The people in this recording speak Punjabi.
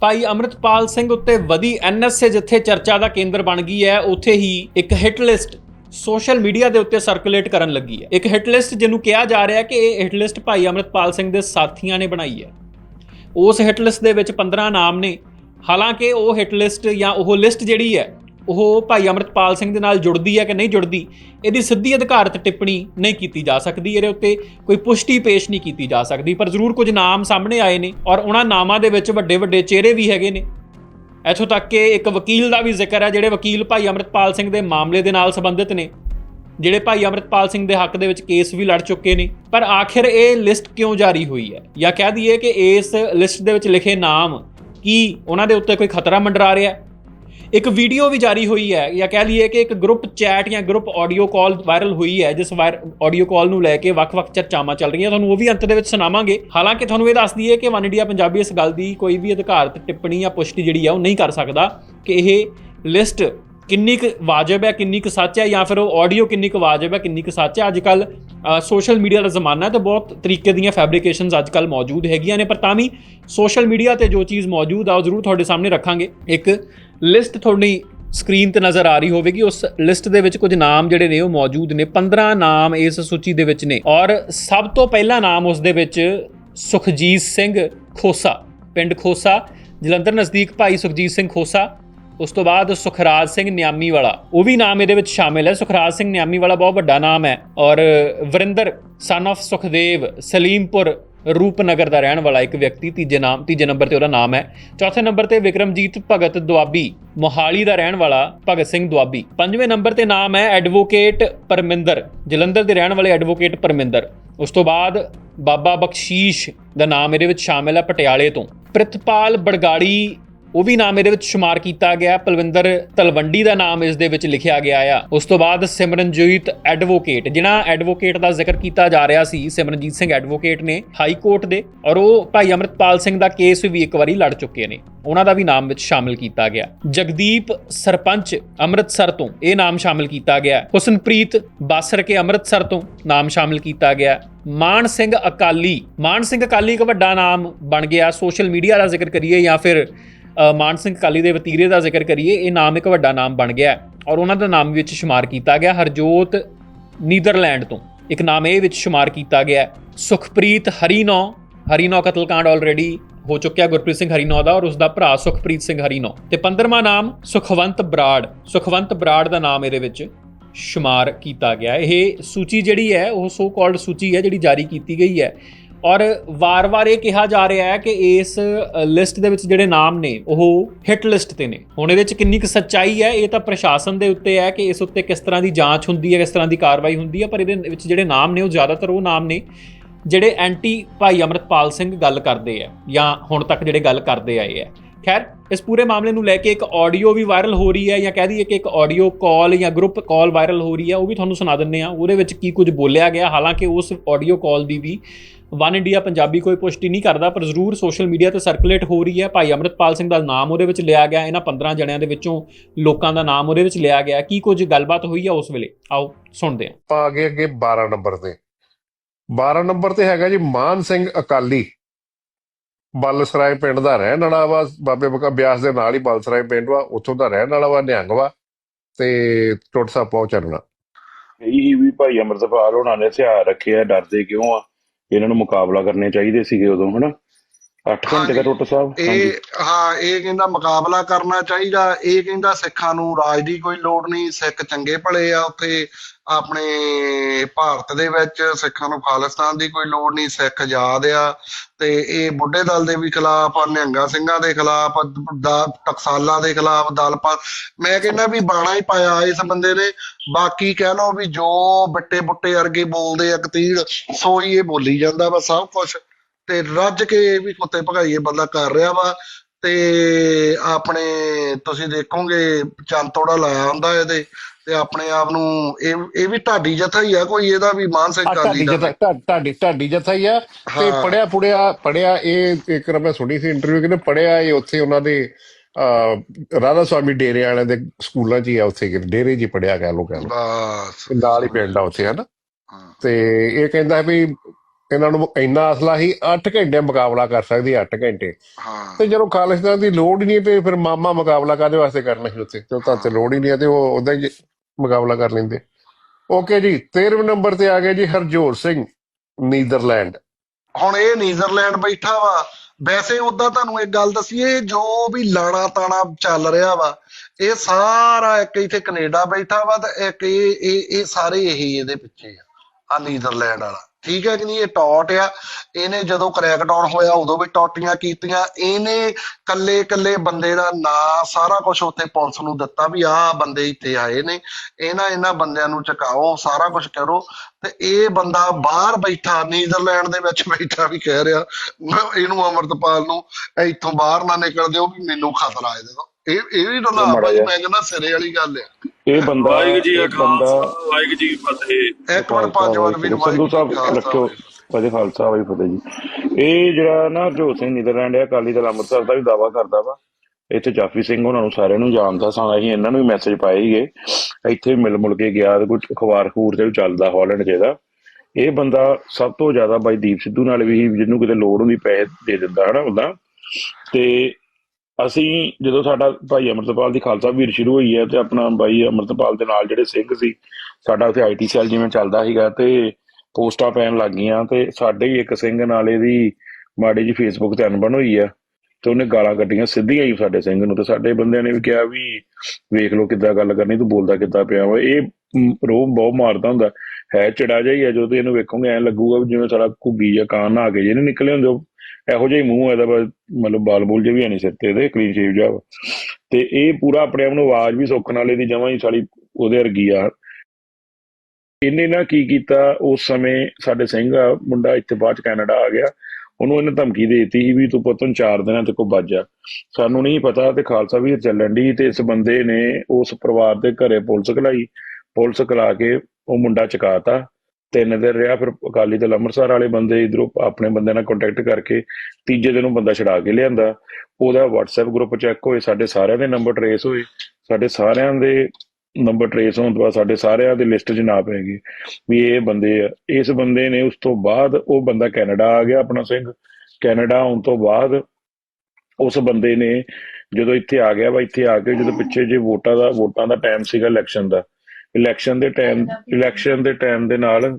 ਭਾਈ ਅਮਰਿਤਪਾਲ ਸਿੰਘ ਉੱਤੇ ਵਧੀ ਐਨਐਸਏ ਜਿੱਥੇ ਚਰਚਾ ਦਾ ਕੇਂਦਰ ਬਣ ਗਈ ਹੈ, ਉੱਥੇ ਹੀ ਇੱਕ ਹਿੱਟ ਲਿਸਟ ਸੋਸ਼ਲ ਮੀਡੀਆ ਦੇ ਉੱਤੇ ਸਰਕੂਲੇਟ ਕਰਨ ਲੱਗੀ ਹੈ। ਇੱਕ ਹਿੱਟ ਲਿਸਟ ਜਿਹਨੂੰ ਕਿਹਾ ਜਾ ਰਿਹਾ ਹੈ ਕਿ ਇਹ ਹਿੱਟ ਲਿਸਟ ਭਾਈ ਅਮਰਿਤਪਾਲ ਸਿੰਘ ਦੇ ਸਾਥੀਆਂ ਨੇ ਬਣਾਈ ਹੈ। ਉਸ ਹਿੱਟ ਲਿਸਟ ਦੇ ਵਿੱਚ 15 ਨਾਮ ਨੇ। ਹਾਲਾਂਕਿ ਉਹ ਹਿੱਟ ਲਿਸਟ ਜਾਂ ਉਹ ਲਿਸਟ ਜਿਹੜੀ ਹੈ ਉਹ ਭਾਈ ਅਮਰਿਤਪਾਲ ਸਿੰਘ ਦੇ ਨਾਲ ਜੁੜਦੀ ਹੈ ਕਿ ਨਹੀਂ ਜੁੜਦੀ, ਇਹਦੀ ਸਿੱਧੀ ਅਧਿਕਾਰਤ ਟਿੱਪਣੀ ਨਹੀਂ ਕੀਤੀ ਜਾ ਸਕਦੀ, ਇਹਦੇ ਉੱਤੇ ਕੋਈ ਪੁਸ਼ਟੀ ਪੇਸ਼ ਨਹੀਂ ਕੀਤੀ ਜਾ ਸਕਦੀ, ਪਰ ਜ਼ਰੂਰ ਕੁਝ ਨਾਮ ਸਾਹਮਣੇ ਆਏ ਨੇ ਔਰ ਉਹਨਾਂ ਨਾਮਾਂ ਦੇ ਵਿੱਚ ਵੱਡੇ ਵੱਡੇ ਚਿਹਰੇ ਵੀ ਹੈਗੇ ਨੇ। ਇੱਥੋਂ ਤੱਕ ਕਿ ਇੱਕ ਵਕੀਲ ਦਾ ਵੀ ਜ਼ਿਕਰ ਹੈ, ਜਿਹੜੇ ਵਕੀਲ ਭਾਈ ਅਮਰਿਤਪਾਲ ਸਿੰਘ ਦੇ ਮਾਮਲੇ ਦੇ ਨਾਲ ਸੰਬੰਧਿਤ ਨੇ, ਜਿਹੜੇ ਭਾਈ ਅਮਰਿਤਪਾਲ ਸਿੰਘ ਦੇ ਹੱਕ ਦੇ ਵਿੱਚ ਕੇਸ ਵੀ ਲੜ ਚੁੱਕੇ ਨੇ। ਪਰ ਆਖਿਰ ਇਹ ਲਿਸਟ ਕਿਉਂ ਜਾਰੀ ਹੋਈ ਹੈ? ਜਾਂ ਕਹਿ ਦਈਏ ਕਿ ਇਸ ਲਿਸਟ ਦੇ ਵਿੱਚ ਲਿਖੇ ਨਾਮ ਕੀ ਉਹਨਾਂ ਦੇ ਉੱਤੇ ਕੋਈ ਖਤਰਾ ਮੰਡਰਾ ਰਿਹਾ ਹੈ? ਇੱਕ ਵੀਡੀਓ ਵੀ ਜਾਰੀ ਹੋਈ ਹੈ, ਜਾਂ ਕਹਿ ਲਈਏ ਕਿ ਇੱਕ ਗਰੁੱਪ ਚੈਟ ਜਾਂ ਗਰੁੱਪ ਆਡੀਓ ਕਾਲ ਵਾਇਰਲ ਹੋਈ ਹੈ, ਜਿਸ ਆਡੀਓ ਕਾਲ ਨੂੰ ਲੈ ਕੇ ਵੱਖ-ਵੱਖ ਚਰਚਾਵਾਂ ਚੱਲ ਰਹੀਆਂ, ਤੁਹਾਨੂੰ ਉਹ ਵੀ ਅੰਤ ਦੇ ਵਿੱਚ ਸੁਣਾਵਾਂਗੇ। ਹਾਲਾਂਕਿ ਤੁਹਾਨੂੰ ਇਹ ਦੱਸ ਦਈਏ ਕਿ ਵਨ ਇੰਡੀਆ ਪੰਜਾਬੀ ਇਸ ਗੱਲ ਦੀ ਕੋਈ ਵੀ ਅਧਿਕਾਰਤ ਟਿੱਪਣੀ ਜਾਂ ਪੁਸ਼ਟੀ ਜਿਹੜੀ ਆ, ਉਹ ਨਹੀਂ ਕਰ ਸਕਦਾ ਕਿ ਇਹ ਲਿਸਟ ਕਿੰਨੀ ਕੁ ਵਾਜਬ ਹੈ, ਕਿੰਨੀ ਕੁ ਸੱਚ ਹੈ ਜਾਂ ਫਿਰ ਉਹ ਆਡੀਓ ਕਿੰਨੀ ਕੁ ਵਾਜਬ ਹੈ, ਕਿੰਨੀ ਕੁ ਸੱਚ ਹੈ? ਅੱਜ ਕੱਲ ਸੋਸ਼ਲ ਮੀਡੀਆ ਦਾ ਜ਼ਮਾਨਾ ਹੈ ਤੇ ਬਹੁਤ ਤਰੀਕੇ ਦੀਆਂ ਫੈਬਰੀਕੇਸ਼ਨਸ ਅੱਜ ਕੱਲ ਮੌਜੂਦ ਹੈਗੀਆਂ ਨੇ, ਪਰ ਤਾਂ ਵੀ ਸੋਸ਼ਲ ਮੀਡੀਆ ਤੇ ਜੋ ਚੀਜ਼ ਮੌਜੂਦ ਆ, ਉਹ ਜ਼ਰੂਰ ਤੁਹਾਡੇ ਸਾਹਮਣੇ ਰੱਖਾਂਗੇ। ਇੱਕ ਲਿਸਟ ਤੁਹਾਡੀ ਸਕਰੀਨ ਤੇ ਨਜ਼ਰ ਆ ਰਹੀ ਹੋਵੇਗੀ, ਉਸ ਲਿਸਟ ਦੇ ਵਿੱਚ ਕੁਝ ਨਾਮ ਜਿਹੜੇ ਨੇ, ਉਹ ਮੌਜੂਦ ਨੇ। 15 ਨਾਮ ਇਸ ਸੂਚੀ ਦੇ ਵਿੱਚ ਨੇ ਔਰ ਸਭ ਤੋਂ ਪਹਿਲਾ ਨਾਮ ਉਸ ਦੇ ਵਿੱਚ ਸੁਖਜੀਤ ਸਿੰਘ ਖੋਸਾ, ਪਿੰਡ ਖੋਸਾ, ਜਲੰਧਰ ਨਜ਼ਦੀਕ ਭਾਈ ਸੁਖਜੀਤ ਸਿੰਘ ਖੋਸਾ ਉਸ ਤੋਂ ਬਾਅਦ ਸੁਖਰਾਜ ਸਿੰਘ ਨਿਆਮੀ ਵਾਲਾ ਉਹ ਵੀ ਨਾਮ ਇਹਦੇ ਵਿੱਚ ਸ਼ਾਮਿਲ ਹੈ। ਸੁਖਰਾਜ ਸਿੰਘ ਨਿਆਮੀ ਵਾਲਾ ਬਹੁਤ ਵੱਡਾ ਨਾਮ ਹੈ ਔਰ ਵਰਿੰਦਰ ਸਨ of ਸੁਖਦੇਵ, ਸਲੀਮਪੁਰ ਰੂਪਨਗਰ ਦਾ ਰਹਿਣ ਵਾਲਾ ਇੱਕ ਵਿਅਕਤੀ, ਤੀਜੇ ਨਾਮ, ਤੀਜੇ ਨੰਬਰ ਤੇ ਉਹਦਾ ਨਾਮ ਹੈ। ਚੌਥੇ ਨੰਬਰ ਤੇ ਵਿਕਰਮਜੀਤ ਭਗਤ ਦੁਆਬੀ, ਮੋਹਾਲੀ ਦਾ ਰਹਿਣ ਵਾਲਾ ਭਗਤ ਸਿੰਘ ਦੁਆਬੀ। ਪੰਜਵੇਂ ਨੰਬਰ ਤੇ ਨਾਮ ਹੈ ਐਡਵੋਕੇਟ ਪਰਮਿੰਦਰ, ਜਲੰਧਰ ਦੇ ਰਹਿਣ ਵਾਲੇ ਐਡਵੋਕੇਟ ਪਰਮਿੰਦਰ। ਉਸ ਤੋਂ ਬਾਅਦ ਬਾਬਾ ਬਖਸ਼ੀਸ਼ ਦਾ ਨਾਮ ਇਹਦੇ ਵਿੱਚ ਸ਼ਾਮਿਲ ਹੈ ਪਟਿਆਲੇ ਤੋਂ। ਪ੍ਰਿਤਪਾਲ ਬੜਗਾੜੀ ਉਹ ਵੀ ਨਾਮ ਇਹਦੇ ਵਿੱਚ ਸ਼ੁਮਾਰ ਕੀਤਾ ਗਿਆ। ਪਲਵਿੰਦਰ ਤਲਵੰਡੀ ਦਾ ਨਾਮ ਇਸ ਦੇ ਵਿੱਚ ਲਿਖਿਆ ਗਿਆ ਆ। ਉਸ ਤੋਂ ਬਾਅਦ ਸਿਮਰਨਜੀਤ ਐਡਵੋਕੇਟ ਜਿਹੜਾ ਐਡਵੋਕੇਟ ਦਾ ਜ਼ਿਕਰ ਕੀਤਾ ਜਾ ਰਿਹਾ ਸੀ, ਸਿਮਰਨਜੀਤ ਸਿੰਘ ਐਡਵੋਕੇਟ ਨੇ ਹਾਈ ਕੋਰਟ ਦੇ, ਔਰ ਉਹ ਭਾਈ ਅਮਰਿਤਪਾਲ ਸਿੰਘ ਦਾ ਕੇਸ ਵੀ ਇੱਕ ਵਾਰੀ ਲੜ ਚੁੱਕੇ ਨੇ। ਉਹਨਾਂ ਦਾ ਵੀ ਨਾਮ ਵਿੱਚ ਸ਼ਾਮਿਲ ਕੀਤਾ ਗਿਆ। ਜਗਦੀਪ ਸਰਪੰਚ ਅੰਮ੍ਰਿਤਸਰ ਤੋਂ ਇਹ ਨਾਮ ਸ਼ਾਮਿਲ ਕੀਤਾ ਗਿਆ। ਹੁਸਨਪ੍ਰੀਤ ਬਾਸਰ ਕੇ ਅੰਮ੍ਰਿਤਸਰ ਤੋਂ ਨਾਮ ਸ਼ਾਮਿਲ ਕੀਤਾ ਗਿਆ। ਮਾਨ ਸਿੰਘ ਅਕਾਲੀ, ਮਾਨ ਸਿੰਘ ਅਕਾਲੀ ਇੱਕ ਵੱਡਾ ਨਾਮ ਬਣ ਗਿਆ। ਸੋਸ਼ਲ ਮੀਡੀਆ ਦਾ ਜ਼ਿਕਰ ਕਰੀਏ ਜਾਂ ਫਿਰ ਮਾਨ ਸਿੰਘ ਅਕਾਲੀ ਦੇ ਵਤੀਰੇ ਦਾ ਜ਼ਿਕਰ ਕਰੀਏ, ਇਹ ਨਾਮ ਇੱਕ ਵੱਡਾ ਨਾਮ ਬਣ ਗਿਆ ਹੈ ਔਰ ਉਹਨਾਂ ਦਾ ਨਾਮ ਵਿੱਚ ਸ਼ੁਮਾਰ ਕੀਤਾ ਗਿਆ ਹਰਜੋਤ ਨੀਦਰਲੈਂਡ ਤੋਂ। ਇੱਕ ਨਾਮ ਇਹ ਵਿੱਚ ਸ਼ੁਮਾਰ ਕੀਤਾ ਗਿਆ ਹੈ। ਸੁਖਪ੍ਰੀਤ ਹਰੀਨੌ। ਹਰੀਨੌ ਕਤਲकांड ਆਲਰੇਡੀ ਹੋ ਚੁੱਕਿਆ ਗੁਰਪ੍ਰੀਤ ਸਿੰਘ ਹਰੀਨੌ ਦਾ ਔਰ ਉਸ ਦਾ ਭਰਾ ਸੁਖਪ੍ਰੀਤ ਸਿੰਘ ਹਰੀਨੌ। ਤੇ 15ਵਾਂ ਨਾਮ ਸੁਖਵੰਤ ਬਰਾੜ। ਸੁਖਵੰਤ ਬਰਾੜ ਦਾ ਨਾਮ ਇਹਦੇ ਵਿੱਚ ਸ਼ੁਮਾਰ ਕੀਤਾ ਗਿਆ ਇਹ ਸੂਚੀ ਜਿਹੜੀ ਹੈ, ਉਹ ਸੋ ਕਾਲਡ ਸੂਚੀ ਹੈ ਜਿਹੜੀ ਜਾਰੀ ਕੀਤੀ ਗਈ ਹੈ। ਔਰ ਵਾਰ-ਵਾਰ ਇਹ ਕਿਹਾ ਜਾ ਰਿਹਾ ਹੈ ਕਿ ਇਸ ਲਿਸਟ ਦੇ ਵਿੱਚ ਜਿਹੜੇ ਨਾਮ ਨੇ, ਉਹ ਹਿੱਟ ਲਿਸਟ ਤੇ ਨੇ। ਹੁਣ ਇਹਦੇ ਵਿੱਚ ਕਿੰਨੀ ਕੁ ਸੱਚਾਈ ਹੈ, ਇਹ ਤਾਂ ਪ੍ਰਸ਼ਾਸਨ ਦੇ ਉੱਤੇ ਹੈ ਕਿ ਇਸ ਉੱਤੇ ਕਿਸ ਤਰ੍ਹਾਂ ਦੀ ਜਾਂਚ ਹੁੰਦੀ ਹੈ, ਕਿਸ ਤਰ੍ਹਾਂ ਦੀ ਕਾਰਵਾਈ ਹੁੰਦੀ ਹੈ, ਪਰ ਇਹਦੇ ਵਿੱਚ ਜਿਹੜੇ ਨਾਮ ਨੇ, ਉਹ ਜ਼ਿਆਦਾਤਰ ਉਹ ਨਾਮ ਨੇ, ਜਿਹੜੇ ਐਂਟੀ ਭਾਈ ਅਮਰਤਪਾਲ ਸਿੰਘ ਗੱਲ ਕਰਦੇ ਆ, ਜਾਂ ਹੁਣ ਤੱਕ ਜਿਹੜੇ ਗੱਲ ਕਰਦੇ ਆਏ ਆ। ਖੈਰ, ਇਸ ਪੂਰੇ ਮਾਮਲੇ ਨੂੰ ਲੈ ਕੇ ਇੱਕ ਆਡੀਓ ਵੀ ਵਾਇਰਲ ਹੋ ਰਹੀ ਹੈ ਜਾਂ ਕਹਿ ਦਈਏ ਕਿ ਇੱਕ ਆਡੀਓ ਕਾਲ ਜਾਂ ਗਰੁੱਪ ਕਾਲ ਵਾਇਰਲ ਹੋ ਰਹੀ ਹੈ, ਉਹ ਵੀ ਤੁਹਾਨੂੰ ਸੁਣਾ ਦਿੰਨੇ ਆ ਉਹਦੇ ਵਿੱਚ ਕੀ ਕੁਝ ਬੋਲਿਆ ਗਿਆ, ਹਾਲਾਂਕਿ ਉਸ ਆਡੀਓ ਕਾਲ ਦੀ ਵੀ ਵਨ ਇੰਡੀਆ ਪੰਜਾਬੀ ਕੋਈ ਪੁਸ਼ਟੀ ਨਹੀਂ ਕਰਦਾ, ਪਰ ਜ਼ਰੂਰ ਸੋਸ਼ਲ ਮੀਡੀਆ ਤੇ ਸਰਕੂਲੇਟ ਹੋ ਰਹੀ ਹੈ। ਭਾਈ ਅਮਰਿਤਪਾਲ ਸਿੰਘ ਦਾ ਨਾਮ ਉਹਦੇ ਵਿੱਚ ਲਿਆ ਗਿਆ, ਇਹਨਾਂ 15 ਜਣਿਆਂ ਦੇ ਵਿੱਚੋਂ ਲੋਕਾਂ ਦਾ ਨਾਮ ਉਹਦੇ ਵਿੱਚ ਲਿਆ ਗਿਆ। ਕੀ ਕੁਝ ਗੱਲਬਾਤ ਹੋਈ ਆ ਉਸ ਵੇਲੇ? ਆਓ, ਸੁਣਦੇ ਹਾਂ। ਆਪਾਂ ਆ ਗਏ ਅੱਗੇ 12 ਨੰਬਰ ਤੇ। 12 ਨੰਬਰ ਤੇ ਹੈਗਾ ਜੀ ਮਾਨ ਸਿੰਘ ਅਕਾਲੀ। ਬਲਸਰਾਏ ਪਿੰਡ ਦਾ ਰਹਿਣ ਵਾਲਾ ਵਾ, ਬਾਬੇ ਬਕਾ ਬਿਆਸ ਦੇ ਨਾਲ ਹੀ ਬਲਸਰਾਏ ਪਿੰਡ ਵਾ, ਉੱਥੋਂ ਦਾ ਰਹਿਣ ਵਾਲਾ ਵਾ, ਨਿਹੰਗ ਵਾ, ਤੇ ਟੁੱਟਸਾ ਪਹੁੰਚਣਾ ਇਹੀ ਵੀ ਭਾਈ ਅਮਰਤਪਾਲ ਉਹਨਾਂ ਨੇ ਹਥਿਆਰ ਰੱਖੇ ਆ, ਡਰਦੇ ਕਿਉਂ ਆ? ਇਹਨਾਂ ਨੂੰ ਮੁਕਾਬਲਾ ਕਰਨੇ ਚਾਹੀਦੇ ਸੀਗੇ ਉਦੋਂ, ਹਨਾ? 8 ਘੰਟੇ ਦਾ ਹਾਂਜੀ। ਟੁੱਟ ਸਾਹਿਬ? ਇਹ ਹਾਂ ਇਹ ਕਹਿੰਦਾ ਮੁਕਾਬਲਾ ਕਰਨਾ ਚਾਹੀਦਾ। ਇਹ ਕਹਿੰਦਾ ਸਿੱਖਾਂ ਨੂੰ ਰਾਜ ਦੀ ਕੋਈ ਲੋੜ ਨਹੀਂ। ਸਿੱਖ ਚੰਗੇ ਭਲੇ ਆ ਉੱਥੇ ਆਪਣੇ ਭਾਰਤ ਦੇ ਵਿੱਚ ਸਿੱਖਾਂ ਨੂੰ ਖਾਲਿਸਤਾਨ ਦੀ ਕੋਈ ਲੋੜ ਨਹੀਂ ਸਿੱਖ ਆਜ਼ਾਦ ਆ। ਤੇ ਇਹ ਬੁੱਢੇ ਦਲ ਦੇ ਵੀ ਖਿਲਾਫ ਆ ਨਿਹੰਗਾ ਸਿੰਘਾਂ ਦੇ ਖਿਲਾਫ ਦਾ ਟਕਸਾਲਾਂ ਦੇ ਖਿਲਾਫ ਦਲ ਪਾ। ਮੈਂ ਕਹਿੰਦਾ ਵੀ ਬਾਣਾ ਹੀ ਪਾਇਆ ਇਸ ਬੰਦੇ ਨੇ। ਬਾਕੀ ਕਹਿ ਲਓ ਵੀ ਜੋ ਬੱਟੇ ਬੁੱਟੇ ਵਰਗੇ ਬੋਲਦੇ ਆ ਕਤੀੜ ਸੋ ਹੀ ਇਹ ਬੋਲੀ ਜਾਂਦਾ ਵਾ ਸਭ ਕੁਝ ਤੇ ਰੱਜ ਕੇ ਇਹ ਵੀ ਕੁੱਤੇ ਭਗਾਈਏ ਬੰਦਾ ਕਰ ਰਿਹਾ ਵਾ। ਤੇ ਆਪਣੇ ਤੁਸੀਂ ਦੇਖੋਗੇ ਚੰਦ ਤੋੜਾ ਲਾਇਆ ਹੁੰਦਾ ਇਹਦੇ ਤੇ ਆਪਣੇ ਆਪ ਨੂੰ ਇਹ ਇਹ ਵੀ ਢਾਡੀ ਜਥਾ ਹੀ ਆ ਕੋਈ ਇਹਦਾ ਵੀ ਮਾਨ ਸਿੰਘ ਗਾਂਧੀ ਦਾ ਢਾਡੀ ਢਾਡੀ ਜਥਾ ਹੀ ਆ। ਤੇ। ਪੜਿਆ ਪੁੜਿਆ ਪੜਿਆ ਇਹ ਇੱਕ ਮੈਂ ਸੁਣੀ ਸੀ ਇੰਟਰਵਿਊ ਕਿਤੇ ਪੜਿਆ ਇਹ ਉੱਥੇ ਉਹਨਾਂ ਦੇ ਰਾਧਾ ਸਵਾਮੀ ਡੇਰੇ ਵਾਲਿਆਂ ਦੇ ਸਕੂਲਾਂ 'ਚ ਹੀ ਆ ਉੱਥੇ ਕਿ ਡੇਰੇ 'ਚ ਹੀ ਪੜਿਆ ਕਹਿ ਲੋ ਕਹਿ ਲੋ ਬਸ। ਨਾਲ ਹੀ ਪਿੰਡ ਆ ਉੱਥੇ ਹਨਾ। ਤੇ ਇਹ ਕਹਿੰਦਾ ਵੀ ਇਹਨਾਂ ਨੂੰ ਇੰਨਾ ਅਸਲਾ ਹੀ 8 ਘੰਟੇ ਮੁਕਾਬਲਾ ਕਰ ਸਕਦੀ 8 ਘੰਟੇ। ਹਾਂ। ਤੇ ਜਦੋਂ ਖਾਲਿਸਤਾਨ ਦੀ ਲੋੜ ਹੀ ਨਹੀਂ ਤੇ ਫਿਰ ਮਾਮਾ ਮੁਕਾਬਲਾ ਕਾਹਦੇ ਵਾਸਤੇ ਕਰਨਾ ਸੀ ਉੱਥੇ? ਤੇ ਤਾਂ ਤੇ ਲੋੜ ਹੀ ਨਹੀਂ ਤੇ ਉਹ ਉਦਾਂ ਹੀ ਮੁਕਾਬਲਾ ਕਰ ਲੈਂਦੇ। ਓਕੇ ਜੀ 13ਵੇਂ ਨੰਬਰ ਤੇ ਆ ਗਏ ਜੀ ਹਰਜੋਤ ਸਿੰਘ ਨੀਦਰਲੈਂਡ। ਹੁਣ ਇਹ ਨੀਦਰਲੈਂਡ ਬੈਠਾ ਵਾ। ਵੈਸੇ ਉਦਾਂ ਤੁਹਾਨੂੰ ਇੱਕ ਗੱਲ ਦਸੀਏ ਜੋ ਵੀ ਲਾਣਾ ਤਾਣਾ ਚੱਲ ਰਿਹਾ ਵਾ ਇਹ ਸਾਰਾ ਇੱਕ ਇੱਥੇ ਕੈਨੇਡਾ ਬੈਠਾ ਵਾ ਤੇ ਇੱਕ ਇਹ ਇਹ ਸਾਰੇ ਇਹੀ ਇਹਦੇ ਪਿੱਛੇ ਆ। ਆ ਨੀਦਰਲੈਂਡ ਵਾਲਾ। ਠੀਕ ਹੈ ਕਿ ਨਹੀਂ? ਇਹ ਟੌਟ ਆ। ਇਹਨੇ ਜਦੋਂ ਕ੍ਰੈਕਡਾਊਨ ਹੋਇਆ ਉਦੋਂ ਵੀ ਟੌਟੀਆਂ ਕੀਤੀਆਂ। ਇਹਨੇ ਕੱਲੇ ਕੱਲੇ ਬੰਦੇ ਦਾ ਨਾਂ ਸਾਰਾ ਕੁਝ ਉੱਥੇ ਪੁਲਿਸ ਨੂੰ ਦਿੱਤਾ ਵੀ ਆਹ ਬੰਦੇ ਇੱਥੇ ਆਏ ਨੇ। ਇਹਨਾਂ ਇਹਨਾਂ ਬੰਦਿਆਂ ਨੂੰ ਚਕਾਓ ਸਾਰਾ ਕੁਝ ਕਰੋ। ਤੇ ਇਹ ਬੰਦਾ ਬਾਹਰ ਬੈਠਾ ਨੀਦਰਲੈਂਡ ਦੇ ਵਿੱਚ ਬੈਠਾ ਵੀ ਕਹਿ ਰਿਹਾ ਮੈਂ ਇਹਨੂੰ ਅਮਰਤਪਾਲ ਨੂੰ ਇੱਥੋਂ ਬਾਹਰ ਨਾ ਨਿਕਲ ਦਿਓ ਵੀ ਮੈਨੂੰ ਖਤਰਾ ਇਹਦੇ ਤੋਂ। ਇਹ ਇਹ ਵੀ ਜਿਹਾ। ਮੈਂ ਕਹਿੰਦਾ ਸਿਰੇ ਵਾਲੀ ਗੱਲ ਆ। ਇਹ ਬੰਦਾ ਵਾਹਿਗੁਰੂ ਜੀ ਇਹ ਬੰਦਾ ਵਾਹਿਗੁਰੂ ਜੀ ਫਤਿਹ। ਇੱਕ ਮਿੰਟ ਪੰਜ ਵਾਰ ਵੀ ਸੰਧੂ ਸਾਹਿਬ ਰੱਖੋ ਫਤਿਹ ਖਾਲਸਾ। ਵਾਹਿ ਫਤਿਹ ਜੀ। ਇਹ ਜਿਹੜਾ ਨਾ ਹਰਜੋਤ ਸਿੰਘ ਨੀਦਰਲੈਂਡ ਹੈ ਅਕਾਲੀ ਦਲ ਅੰਮ੍ਰਿਤਸਰ ਦਾ ਵੀ ਦਾਵਾ ਕਰਦਾ ਵਾ। ਇੱਥੇ ਜਾਫੀ ਸਿੰਘ ਉਹਨਾਂ ਨੂੰ ਸਾਰਿਆਂ ਨੂੰ ਜਾਣਦਾ ਸਾਂ ਅਸੀਂ ਇਹਨਾਂ ਨੂੰ ਵੀ ਮੈਸੇਜ ਪਾਏ ਸੀਗੇ। ਇੱਥੇ ਮਿਲ ਮੁਲ ਕੇ ਗਿਆ ਕੁਝ ਅਖਬਾਰ ਖੂਰ ਤੇ ਵੀ ਚੱਲਦਾ ਹਾਲੈਂਡ ਚ ਇਹਦਾ। ਇਹ ਬੰਦਾ ਸਭ ਤੋਂ ਜ਼ਿਆਦਾ ਬਾਈ ਦੀਪ ਸਿੱਧੂ ਨਾਲ ਵੀ ਜਿਹਨੂੰ ਕਿਤੇ ਲੋੜ ਹੁੰਦੀ ਪੈਸੇ ਦੇ ਦਿੰਦਾ ਹਨਾ ਉਹਦਾ। ਤੇ ਅਸੀਂ ਜਦੋਂ ਸਾਡਾ ਭਾਈ ਅਮਰਤਪਾਲ ਦੀ ਖਾਲਸਾ ਵੀਰ ਸ਼ੁਰੂ ਹੋਈ ਹੈ ਤੇ ਆਪਣਾ ਬਾਈ ਅਮਰਤਪਾਲ ਦੇ ਨਾਲ ਜਿਹੜੇ ਸਿੰਘ ਸੀ ਸਾਡਾ ਉੱਥੇ ਆਈਟੀ ਸੈੱਲ ਜਿਵੇਂ ਚੱਲਦਾ ਸੀਗਾ ਤੇ ਪੋਸਟਾਂ ਪੈਣ ਲੱਗ ਗਈਆਂ ਤੇ ਸਾਡੇ ਹੀ ਇੱਕ ਸਿੰਘ ਨਾਲ ਇਹਦੀ ਮਾੜੀ ਜੀ ਫੇਸਬੁੱਕ ਤੇ ਅਣਬਣ ਹੋਈ ਆ ਤੇ ਉਹਨੇ ਗਾਲਾਂ ਕੱਢੀਆਂ ਸਿੱਧੀਆਂ ਹੀ ਸਾਡੇ ਸਿੰਘ ਨੂੰ ਤੇ ਸਾਡੇ ਬੰਦਿਆਂ ਨੇ ਵੀ ਕਿਹਾ ਵੀ ਵੇਖ ਲਓ ਕਿੱਦਾਂ ਗੱਲ ਕਰਨੀ ਤੂੰ ਬੋਲਦਾ ਕਿੱਦਾਂ ਪਿਆ ਵਾ। ਇਹ ਮ, ਰੋਹ ਬਹੁਤ ਮਾਰਦਾ ਹੁੰਦਾ। ਹੈ ਚੜਾ ਜਿਹਾ ਆ ਜਦੋਂ ਇਹਨੂੰ ਵੇਖੋਗੇ ਐ ਲੱਗੂਗਾ ਜਿਵੇਂ ਸਾਡਾ ਘੁੱਗੀ ਜਾਂ ਕਾਂ ਨਾ ਆ ਕੇ ਜਿਹਨੇ ਨਿਕਲੇ ਹੁੰਦੇ ਉਹ ਇਹੋ ਜਿਹਾ ਹੀ ਮੂੰਹ ਇਹਦਾ ਮਤਲਬ ਬਾਲ ਬੂਲ ਜੇ ਵੀ ਹੈ ਨਹੀਂ ਸਿਰ ਤੇ, ਇਹਦੇ ਕਲੀਨ ਸ਼ੇਵ ਜਿਹਾ ਤੇ ਇਹ ਪੂਰਾ ਆਪਣੇ ਆਪ ਨੂੰ ਆਵਾਜ਼ ਵੀ ਸੁੱਕਣ ਵਾਲੇ ਦੀ, ਜਮਾਂ ਹੀ ਸਾਲੀ ਉਹਦੇ ਵਰਗੀ ਆ। ਇਹਨੇ ਨਾ ਕੀ ਕੀਤਾ, ਉਸ ਸਮੇਂ ਸਾਡੇ ਸਿੰਘ ਆ, ਮੁੰਡਾ ਇੱਥੇ ਬਾਅਦ ਚ ਕੈਨੇਡਾ ਆ ਗਿਆ। ਉਹਨੂੰ ਇਹਨੇ ਧਮਕੀ ਦੇ ਦਿੱਤੀ ਸੀ ਵੀ ਤੂੰ ਪੁੱਤ ਚਾਰ ਦਿਨਾਂ ਤੇ ਕੋ ਵੱਜ ਜਾ। ਸਾਨੂੰ ਨਹੀਂ ਪਤਾ ਤੇ ਖਾਲਸਾ ਵੀ ਚੱਲਣ ਦੀ ਤੇ ਇਸ ਬੰਦੇ ਨੇ ਉਸ ਪਰਿਵਾਰ ਦੇ ਘਰੇ ਪੁਲਿਸ ਘਲਾਈ। ਪੁਲਿਸ ਘਲਾ ਕੇ ਉਹ ਮੁੰਡਾ ਚਕਾਤਾ ਤਿੰਨ ਦਿਨ ਰਿਹਾ, ਫਿਰ ਅਕਾਲੀ ਦਲ ਅੰਮ੍ਰਿਤਸਰ ਵਾਲੇ ਬੰਦੇ ਇਧਰੋਂ ਆਪਣੇ ਬੰਦੇ ਨਾਲ ਕੰਟੈਕਟ ਕਰਕੇ ਤੀਜੇ ਦਿਨ ਉਹ ਬੰਦਾ ਛਡਾ ਕੇ ਲਿਆਂਦਾ। ਉਹਦਾ WhatsApp ਗਰੁੱਪ ਚੈੱਕ ਹੋਏ, ਸਾਡੇ ਸਾਰਿਆਂ ਦੇ ਨੰਬਰ ਟਰੇਸ ਹੋਏ। ਸਾਡੇ ਸਾਰਿਆਂ ਦੇ ਨੰਬਰ ਟਰੇਸ ਹੋਣ ਤੋਂ ਬਾਅਦ ਸਾਡੇ ਸਾਰਿਆਂ ਦੇ ਲਿਸਟ 'ਚ ਨਾ ਪੈ ਗਏ ਵੀ ਇਹ ਬੰਦੇ ਆ। ਇਸ ਬੰਦੇ ਨੇ ਉਸ ਤੋਂ ਬਾਅਦ ਉਹ ਬੰਦਾ ਕੈਨੇਡਾ ਆ ਗਿਆ ਆਪਣਾ ਸਿੰਘ। ਕੈਨੇਡਾ ਆਉਣ ਤੋਂ ਬਾਅਦ ਉਸ ਬੰਦੇ ਨੇ ਜਦੋਂ ਇੱਥੇ ਆ ਗਿਆ ਵਾ, ਇੱਥੇ ਆ ਕੇ ਜਦੋਂ ਪਿੱਛੇ ਜੇ ਵੋਟਾਂ ਦਾ ਵੋਟਾਂ ਦਾ ਟਾਈਮ ਸੀਗਾ ਇਲੈਕਸ਼ਨ ਦਾ ਇਲੈਕਸ਼ਨ ਦੇ ਟਾਈਮ ਇਲੈਕਸ਼ਨ ਦੇ ਟਾਈਮ ਦੇ ਨਾਲ